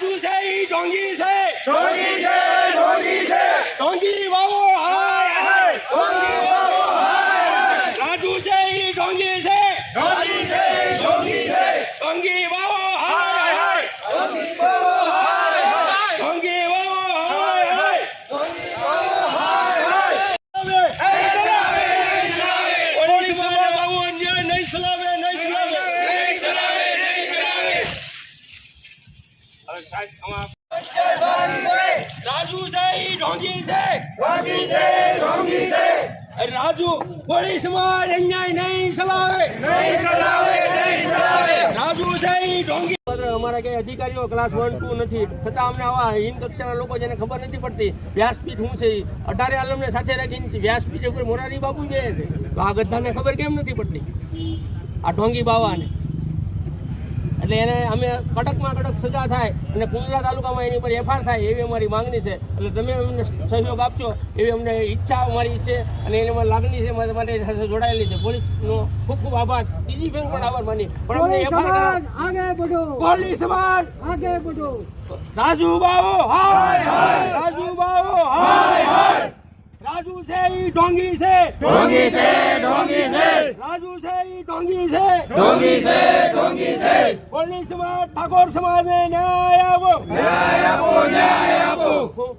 રાજુ છે ઈ ઢોંગી છે. ઢોંગી છે ઢોંગી છે. ઢોંગી વાવ રાજુ પોલીસમાં અન્યાય નહીં ચલાવે. નહીં ચલાવે રાજુ છે ઢોંગી. અમારા કઈ અધિકારીઓ ક્લાસ વન ટુ નથી. છતાં અમને આવા હિન્દ કક્ષાના લોકો જેને ખબર નથી પડતી, વ્યાસપીઠ શું છે અઢારે આલમને સાથે રાખીને વ્યાસપીઠ ઉપર મોરારી બાપુ બે છે. તો આ ગધાને ખબર કેમ નથી પડતી? આ ઢોંગી બાવાને. એટલે એને અમે કડકમાં કડક સજા થાય અને કુંડલા તાલુકામાં એની ઉપર એફઆર થાય એવી અમારી માંગણી છે. એટલે તમે અમને સહયોગ આપશો એવી અમને ઈચ્છા અમારી છે અને એની અમારી લાગણી છે મારા માટે સાથે જોડાયેલી છે. પોલીસનો ખૂબ ખૂબ આભાર. બીજી બેન પણ આભાર માની. પણ અમને એફઆર આગે બધો પોલીસ સમાજ આગે બધો રાજુ બાવો હાય હાય. રાજુ બાવો હાય હાય. રાજુ છે ઈ ઢોંગી છે. ડોંગી છે ઢોંગી છે. રાજુ છે ઈ ઢોંગી છે. ઢોંગી છે. કોહલી સમાજ ઠાકોર સમાજને ન્યાય આપો. ન્યાય આપો ન્યાય આપો.